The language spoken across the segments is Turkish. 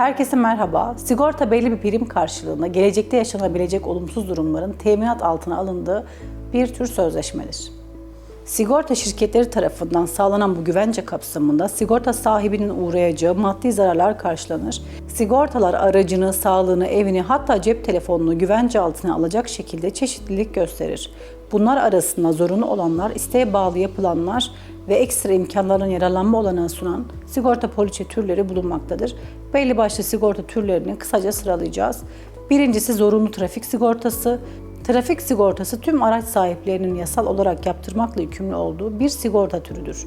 Herkese merhaba. Sigorta belli bir prim karşılığında gelecekte yaşanabilecek olumsuz durumların teminat altına alındığı bir tür sözleşmedir. Sigorta şirketleri tarafından sağlanan bu güvence kapsamında sigorta sahibinin uğrayacağı maddi zararlar karşılanır. Sigortalar aracını, sağlığını, evini hatta cep telefonunu güvence altına alacak şekilde çeşitlilik gösterir. Bunlar arasında zorunlu olanlar, isteğe bağlı yapılanlar ve ekstra imkanların yararlanma olanağı sunan sigorta poliçe türleri bulunmaktadır. Belli başlı sigorta türlerini kısaca sıralayacağız. Birincisi zorunlu trafik sigortası. Trafik sigortası tüm araç sahiplerinin yasal olarak yaptırmakla yükümlü olduğu bir sigorta türüdür.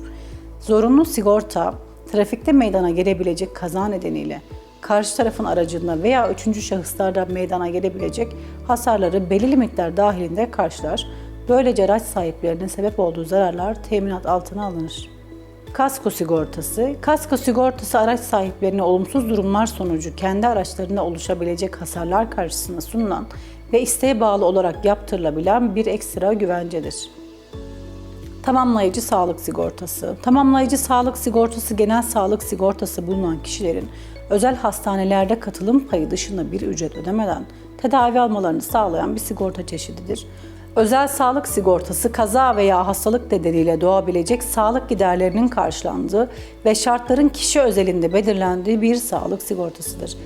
Zorunlu sigorta, trafikte meydana gelebilecek kaza nedeniyle karşı tarafın aracında veya üçüncü şahıslardan meydana gelebilecek hasarları belirli miktar dahilinde karşılar. Böylece araç sahiplerinin sebep olduğu zararlar teminat altına alınır. Kasko sigortası. Kasko sigortası araç sahiplerine olumsuz durumlar sonucu kendi araçlarında oluşabilecek hasarlar karşısında sunulan ve isteğe bağlı olarak yaptırılabilen bir ekstra güvencedir. Tamamlayıcı sağlık sigortası. Tamamlayıcı sağlık sigortası genel sağlık sigortası bulunan kişilerin özel hastanelerde katılım payı dışında bir ücret ödemeden tedavi almalarını sağlayan bir sigorta çeşididir. Özel sağlık sigortası kaza veya hastalık nedeniyle doğabilecek sağlık giderlerinin karşılandığı ve şartların kişi özelinde belirlendiği bir sağlık sigortasıdır.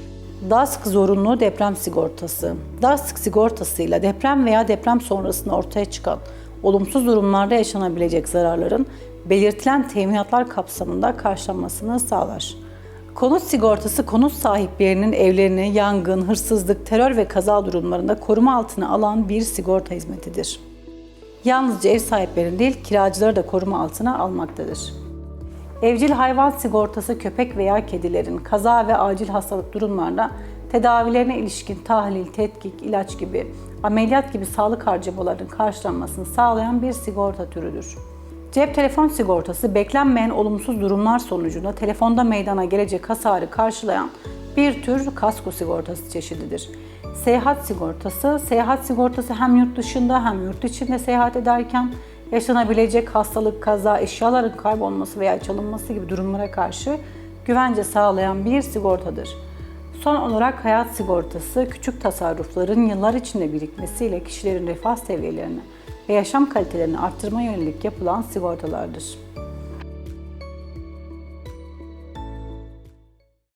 DASK zorunlu deprem sigortası. DASK sigortasıyla deprem veya deprem sonrasında ortaya çıkan olumsuz durumlarda yaşanabilecek zararların belirtilen teminatlar kapsamında karşılanmasını sağlar. Konut sigortası konut sahiplerinin evlerini yangın, hırsızlık, terör ve kaza durumlarında koruma altına alan bir sigorta hizmetidir. Yalnızca ev sahiplerinin değil kiracıları da koruma altına almaktadır. Evcil hayvan sigortası köpek veya kedilerin kaza ve acil hastalık durumlarda tedavilerine ilişkin tahlil, tetkik, ilaç gibi, ameliyat gibi sağlık harcamalarının karşılanmasını sağlayan bir sigorta türüdür. Cep telefon sigortası beklenmeyen olumsuz durumlar sonucunda telefonda meydana gelecek hasarı karşılayan bir tür kasko sigortası çeşididir. Seyahat sigortası, seyahat sigortası hem yurt dışında hem yurt içinde seyahat ederken yaşanabilecek hastalık, kaza, eşyaların kaybolması veya çalınması gibi durumlara karşı güvence sağlayan bir sigortadır. Son olarak hayat sigortası, küçük tasarrufların yıllar içinde birikmesiyle kişilerin refah seviyelerini ve yaşam kalitelerini arttırma yönelik yapılan sigortalardır.